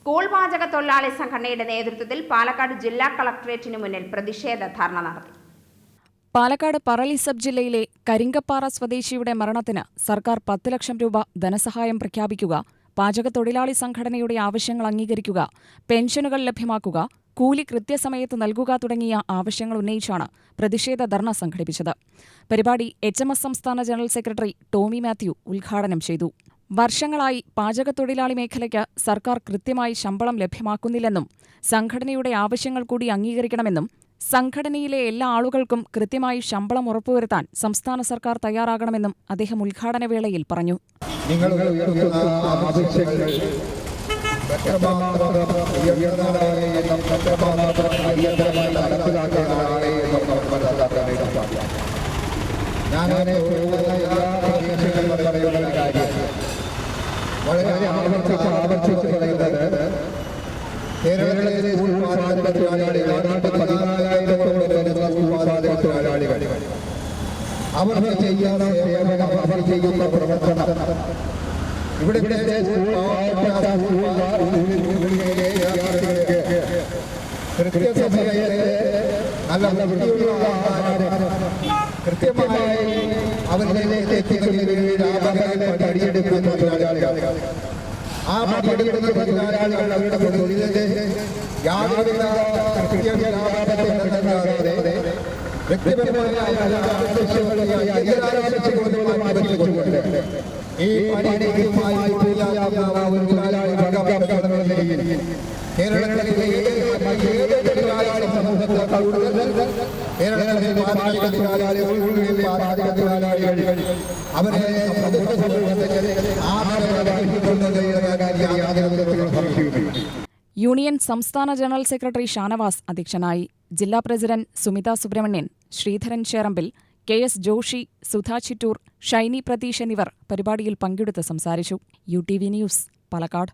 School പാചക തൊഴിലാളി സംഘടനയുടെ നേതൃത്വത്തിൽ പാലക്കാട് ജില്ലാ കളക്ടറേറ്റിന് മുന്നിൽ പ്രതിഷേധ ധർണ നടത്തി. പാലക്കാട് പറളി സബ് ജില്ലയിലെ കരിങ്കപ്പാറ സ്വദേശിയുടെ മരണത്തിന് സർക്കാർ പത്ത് ലക്ഷം രൂപ ധനസഹായം പ്രഖ്യാപിക്കുക പാചക തൊഴിലാളി സംഘടനയുടെ ആവശ്യങ്ങൾ അംഗീകരിക്കുക പെൻഷനുകൾ ലഭ്യമാക്കുക കൂലി കൃത്യസമയത്ത് നൽകുക തുടങ്ങിയ ആവശ്യങ്ങൾ ഉന്നയിച്ചാണ് പ്രതിഷേധ ധർണ സംഘടിപ്പിച്ചത്. പരിപാടി എച്ച് സംസ്ഥാന ജനറൽ സെക്രട്ടറി ടോമി മാത്യു ഉദ്ഘാടനം ചെയ്തു. വർഷങ്ങളായി പാചകത്തൊഴിലാളി മേഖലയ്ക്ക് സർക്കാർ കൃത്യമായി ശമ്പളം ലഭ്യമാക്കുന്നില്ലെന്നും സംഘടനയുടെ ആവശ്യങ്ങൾ കൂടി അംഗീകരിക്കണമെന്നും സംഘടനയിലെ എല്ലാ ആളുകൾക്കും കൃത്യമായി ശമ്പളം ഉറപ്പുവരുത്താൻ സംസ്ഥാന സർക്കാർ തയ്യാറാകണമെന്നും അദ്ദേഹം ഉദ്ഘാടന വേളയിൽ പറഞ്ഞു. നിങ്ങൾ ആവർത്തിച്ച് ആവർത്തിച്ച് പറയുന്നത് കേരളത്തിലെ സ്കൂൾ പാചക തൊഴിലാളികൾ ഏതാണ്ട് പതിനാലായിരത്തോളം വരുന്ന സ്കൂൾ ചെയ്യുന്ന സേവനം ചെയ്യുന്ന പ്രവർത്തനം ഇവിടെ പാവപ്പെട്ട സ്കൂളിലെ വിദ്യാർത്ഥികൾക്ക് കൃത്യസമയത്ത് നല്ല വൃത്തിയുള്ള ആഹാരം കൃത്യമായി അവരിലേക്ക് എത്തിക്കുന്നതിന് രാമകരനെ അടിയെടുക്കുന്ന തൊഴിലാളികൾ. ആ പടിയെടുക്കുന്ന തൊഴിലാളികൾ അവരുടെ തൊഴിലിന്റെ യാതൊരുവിധ വ്യക്തിപരമായ കേരളത്തിലെ സമൂഹത്തെ അവരെ സമൂഹ സമൂഹത്തിൽ ആദരവാഹിക്കുന്നത് യൂണിയൻ സംസ്ഥാന ജനറൽ സെക്രട്ടറി ഷാനവാസ് അധ്യക്ഷനായി ജില്ലാ president Sumitha Subrahmanyan Sreedharan Cherambil K S Joshy Sudha Chittur Shiny Pratheesh എന്നിവർ പരിപാടിയിൽ പങ്കെടുത്ത് സംസാരിച്ചു. U T V news Palakkad.